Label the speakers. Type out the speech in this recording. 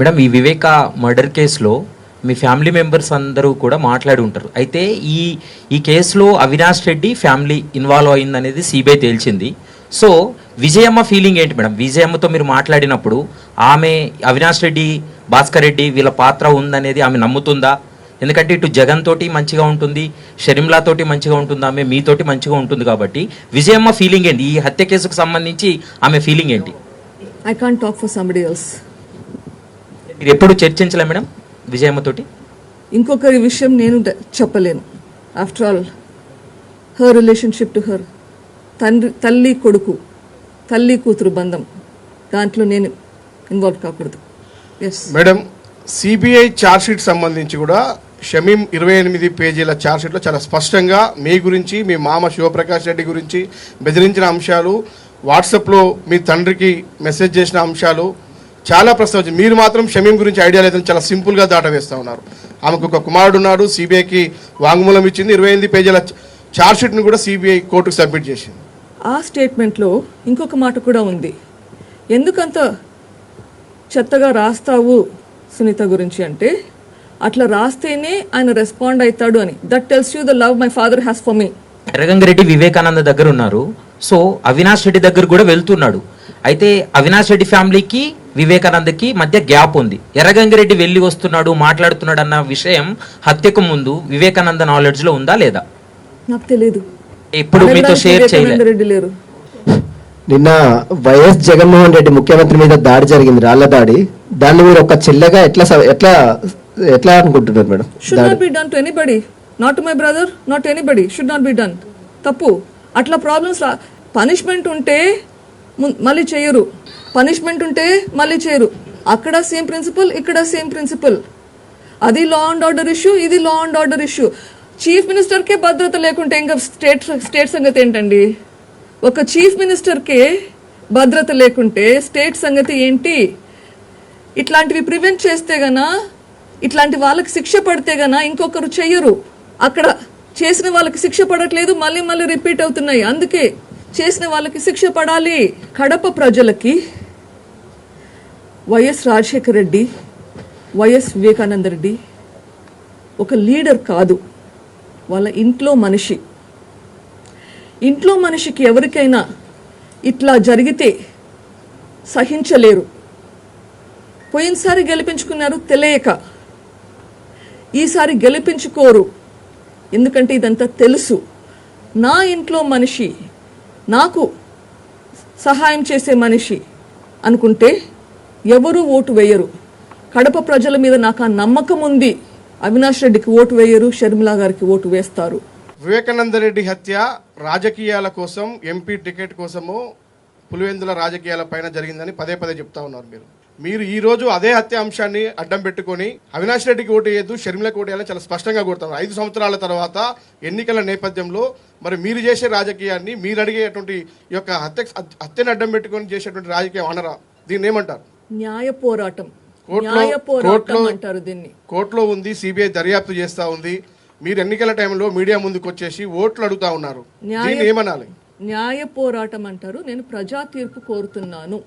Speaker 1: Madam ఈ వివేక murder కేసులో మీ family members అందరూ కూడా మాట్లాడి ఉంటారు. అయితే ఈ ఈ కేసులో అవినాష్ రెడ్డి ఫ్యామిలీ ఇన్వాల్వ్ అయింది అనేది సిబిఐ తేల్చింది. సో విజయమ్మ ఫీలింగ్ ఏంటి మేడం? విజయమ్మతో మీరు మాట్లాడినప్పుడు ఆమె అవినాష్ రెడ్డి భాస్కర్ రెడ్డి వీళ్ళ పాత్ర ఉందనేది ఆమె నమ్ముతుందా? ఎందుకంటే ఇటు జగన్ తోటి మంచిగా ఉంటుంది షర్మిలా తోటి మంచిగా ఉంటుంది ఆమె మీతోటి మంచిగా ఉంటుంది కాబట్టి విజయమ్మ ఫీలింగ్ ఏంటి? ఈ హత్య కేసుకు సంబంధించి ఆమె ఫీలింగ్ ఏంటి?
Speaker 2: I can't talk for somebody else
Speaker 1: మీరు ఎప్పుడు చర్చించలే మేడం విజయమ్మతోటి?
Speaker 2: ఇంకొకరి విషయం నేను చెప్పలేను. After all her relationship to her తండ్రి తల్లి కొడుకు తల్లి కూతురు బంధం దాంట్లో నేను ఇన్వాల్వ్ కాకూడదు. ఎస్
Speaker 3: మేడం సిబిఐ ఛార్జ్షీట్ సంబంధించి కూడా షమీం ఇరవై ఎనిమిది పేజీల ఛార్జ్షీట్లో చాలా స్పష్టంగా మీ గురించి మీ మామ శివప్రకాష్ రెడ్డి గురించి బెదిరించిన అంశాలు వాట్సాప్లో మీ తండ్రికి మెసేజ్ చేసిన అంశాలు చాలా ప్రస్తావించి మీరు మాత్రం షమీం గురించి ఐడియా లేదని చాలా సింపుల్గా దాటవేస్తూ ఉన్నారు. ఆమెకు ఒక కుమారుడు ఉన్నాడు సిబిఐకి వాంగ్మూలం ఇచ్చింది. ఇరవై ఎనిమిది పేజీల ఛార్జ్షీట్ను కూడా సిబిఐ కోర్టుకు సబ్మిట్ చేసింది.
Speaker 2: ఆ స్టేట్మెంట్లో ఇంకొక మాట కూడా ఉంది. ఎందుకంత చెత్తగా రాస్తావు సునీత గురించి అంటే అట్లా రాస్తేనే ఆయన రెస్పాండ్ అవుతాడు అని. That tells you the love my father has for me
Speaker 1: Erragangireddy Vivekananda దగ్గర ఉన్నారు. సో అవినాష్ రెడ్డి దగ్గర కూడా వెళ్తున్నాడు. అయితే అవినాష్ రెడ్డి ఫ్యామిలీకి వివేకానందకి మధ్య గ్యాప్ ఉంది. ఎర్రగంగిరెడ్డి వెళ్ళి వస్తున్నాడు మాట్లాడుతున్నాడు అన్న విషయం హత్యకు ముందు వివేకానంద నాలెడ్జ్లో ఉందా లేదా?
Speaker 2: నాకు తెలియదు
Speaker 1: ఎప్పుడు మీతో షేర్ చేయలేదు
Speaker 2: వివేకానంద రెడ్డి లేరు.
Speaker 4: నిన్న వైఎస్ జగన్మోహన్ రెడ్డి ముఖ్యమంత్రి మీద దాడి జరిగింది రాళ్ళ దాడి. దాన్ని మీరు ఒక చెల్లెగా ఎట్లా స- ఎట్లా ఎట్లా అనుకుంటున్నారు madam?
Speaker 2: Should not be done to anybody not to my brother not anybody should not be done తప్పు. అట్లా ప్రాబ్లమ్స్ పనిష్మెంట్ ఉంటే మళ్ళీ చేయరు. పనిష్మెంట్ ఉంటే మళ్ళీ చేయరు అక్కడ సేమ్ ప్రిన్సిపల్ ఇక్కడ సేమ్ ప్రిన్సిపల్ అది లా అండ్ ఆర్డర్ ఇష్యూ ఇది law and order issue chief మినిస్టర్కే భద్రత లేకుంటే ఇంకా స్టేట్ స్టేట్ సంగతి ఏంటండి? ఒక చీఫ్ మినిస్టర్కే భద్రత లేకుంటే స్టేట్ సంగతి ఏంటి? ఇట్లాంటివి ప్రివెంట్ చేస్తే గనా ఇట్లాంటి వాళ్ళకి శిక్ష పడితే గనా ఇంకొకరు చెయ్యరు. అక్కడ చేసిన వాళ్ళకి శిక్ష పడట్లేదు మళ్ళీ మళ్ళీ రిపీట్ అవుతున్నాయి. అందుకే చేసిన వాళ్ళకి శిక్ష పడాలి. కడప ప్రజలకి వైఎస్ రాజశేఖర రెడ్డి వైఎస్ వివేకానంద రెడ్డి ఒక లీడర్ కాదు. వాళ్ళ ఇంట్లో మనిషి. ఇంట్లో మనిషికి ఎవరికైనా ఇట్లా జరిగితే సహించలేరు. పోయినసారి గెలిపించుకున్నారు తెలియక. ఈసారి గెలిపించుకోరు. ఎందుకంటే ఇదంతా తెలుసు. నా ఇంట్లో మనిషి నాకు సహాయం చేసే మనిషి అనుకుంటే ఎవరు ఓటు వేయరు. కడప ప్రజల మీద నాకు ఆ నమ్మకం ఉంది. అవినాష్ రెడ్డికి ఓటు వేయరు షర్మిలా గారికి ఓటు వేస్తారు.
Speaker 3: వివేకానంద రెడ్డి హత్య రాజకీయాల కోసం ఎంపీ టికెట్ కోసము పులివెందుల రాజకీయాల పైన జరిగిందని పదే పదే చెప్తా ఉన్నారు మీరు. మీరు ఈ రోజు అదే హత్య అంశాన్ని అడ్డం పెట్టుకొని అవినాష్ రెడ్డికి ఓటు వేయద్దు షర్మిలకు ఓటు వేయాలని చాలా స్పష్టంగా కోరుతారు ఐదు సంవత్సరాల తర్వాత ఎన్నికల నేపథ్యంలో మరి మీరు చేసే రాజకీయాన్ని మీరు అడిగేటువంటి ఈ యొక్క హత్య హత్యను అడ్డం పెట్టుకొని చేసేటువంటి రాజకీయం అనరా? దీన్ని ఏమంటారు?
Speaker 2: న్యాయ పోరాటం న్యాయ పోరాటం అంటారు దీన్ని.
Speaker 3: కోర్టులో ఉంది సిబిఐ దర్యాప్తు చేస్తా ఉంది. మీరు ఎన్నికల టైంలో మీడియా ముందుకు వచ్చేసి ఓట్లు అడుగుతా ఉన్నారు. ఏమనాలి
Speaker 2: న్యాయ పోరాటం అంటారు. నేను ప్రజా తీర్పు కోరుతున్నాను.